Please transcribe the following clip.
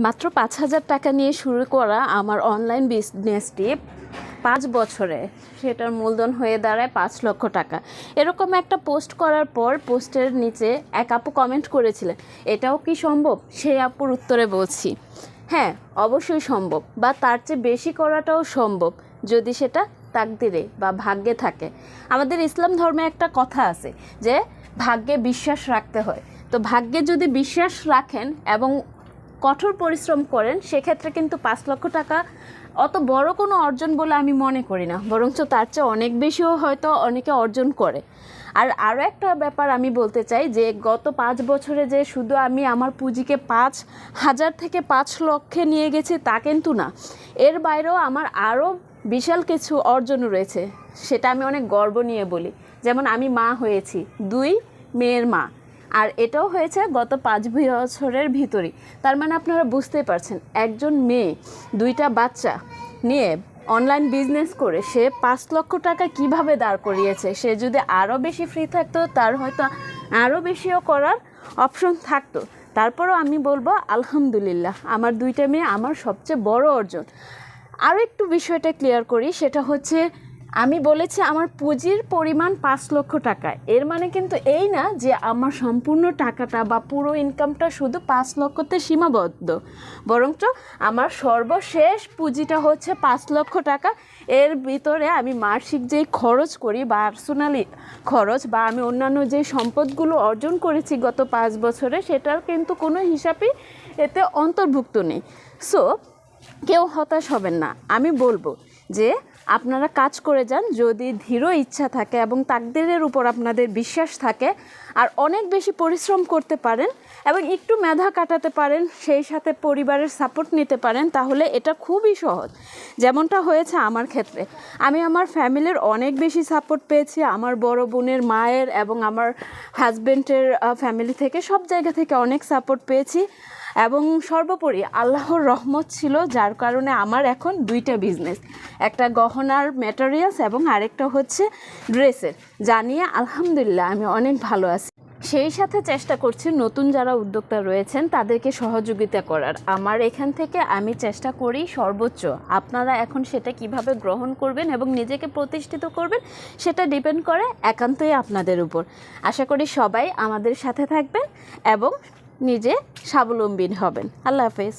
মাত্র পাঁচ হাজার টাকা নিয়ে শুরু করা আমার অনলাইন বিজনেসটি পাঁচ বছরে। সেটার মূলধন হয়ে দাঁড়ায় পাঁচ লক্ষ টাকা। এরকম একটা পোস্ট করার পর পোস্টের নিচে এক আপু কমেন্ট করেছিলেন, এটাও কি সম্ভব? সেই আপুর উত্তরে বলছি হ্যাঁ অবশ্যই সম্ভব বা তার চেয়ে বেশি করাটাও সম্ভব যদি সেটা তাকদিরে বা ভাগ্যে থাকে। আমাদের ইসলাম ধর্মে একটা কথা আছে যে, ভাগ্যে বিশ্বাস রাখতে হয়। তো ভাগ্যে যদি বিশ্বাস রাখেন এবং কঠোর পরিশ্রম করেন, সেক্ষেত্রে কিন্তু পাঁচ লক্ষ টাকা অত বড় কোনো অর্জন বলে আমি মনে করি না। বরঞ্চ তার চেয়ে অনেক বেশিও হয়তো অনেকে অর্জন করে। আর আরও একটা ব্যাপার আমি বলতে চাই যে, গত পাঁচ বছরে যে শুধু আমি আমার পুঁজিকে পাঁচ হাজার থেকে পাঁচ লক্ষে নিয়ে গেছি তা কিন্তু না। এর বাইরেও আমার আরও বিশাল কিছু অর্জন রয়েছে, সেটা আমি অনেক গর্ব নিয়ে বলি। যেমন আমি মা হয়েছি, দুই মেয়ের মা। আর এটাও হয়েছে গত পাঁচ বছরের ভিতরেই। তার মানে আপনারা বুঝতেই পারছেন, একজন মেয়ে, দুইটা বাচ্চা নিয়ে অনলাইন বিজনেস করে সে পাঁচ লক্ষ টাকা কীভাবে দাঁড় করিয়েছে, সে যদি আরও বেশি ফ্রি থাকতো, তার হয়তো আরও বেশিও করার অপশন থাকতো। তারপরও আমি বলব, আলহামদুলিল্লাহ, আমার দুইটা মেয়ে আমার সবচেয়ে বড় অর্জন। আরও একটু বিষয়টা ক্লিয়ার করি, সেটা হচ্ছে আমি বলেছি আমার পুঁজির পরিমাণ পাঁচ লক্ষ টাকা। এর মানে কিন্তু এই না যে আমার সম্পূর্ণ টাকাটা বা পুরো ইনকামটা শুধু পাঁচ লক্ষতে সীমাবদ্ধ। বরঞ্চ আমার সর্বশেষ পুঁজিটা হচ্ছে পাঁচ লক্ষ টাকা। এর ভিতরে আমি মাসিক যেই খরচ করি বা পার্সোনালি খরচ বা আমি অন্যান্য যে সম্পদগুলো অর্জন করেছি গত পাঁচ বছরে, সেটার কিন্তু কোনো হিসাবই এতে অন্তর্ভুক্ত নেই। সো কেউ হতাশ হবেন না। আমি বলব যে আপনারা কাজ করে যান যদি ধীর ইচ্ছা থাকে এবং তাকদিরের উপর আপনাদের বিশ্বাস থাকে আর অনেক বেশি পরিশ্রম করতে পারেন এবং একটু মেধা কাটাতে পারেন, সেই সাথে পরিবারের সাপোর্ট নিতে পারেন, তাহলে এটা খুবই সহজ। যেমনটা হয়েছে আমার ক্ষেত্রে। আমি আমার ফ্যামিলির অনেক বেশি সাপোর্ট পেয়েছি। আমার বড় বোনের মায়ের এবং আমার হাজব্যান্ডের ফ্যামিলি থেকে সব জায়গা থেকে অনেক সাপোর্ট পেয়েছি। এবং সর্বোপরি আল্লাহর রহমত ছিল, যার কারণে আমার এখন দুইটা বিজনেস একটা গহনার ম্যাটেরিয়ালস এবং আরেকটা হচ্ছে ড্রেসের, যা নিয়ে আলহামদুলিল্লাহ আমি অনেক ভালো আছি। সেই সাথে চেষ্টা করছি নতুন যারা উদ্যোক্তা রয়েছেন, তাদেরকে সহযোগিতা করার। আমার এখান থেকে আমি চেষ্টা করি সর্বোচ্চ, আপনারা এখন সেটা কীভাবে গ্রহণ করবেন এবং নিজেকে প্রতিষ্ঠিত করবেন, সেটা ডিপেন্ড করে একান্তই আপনাদের উপর। আশা করি সবাই আমাদের সাথে থাকবেন এবং নিজে স্বাবলম্বী হবেন। আল্লাহ হাফেজ।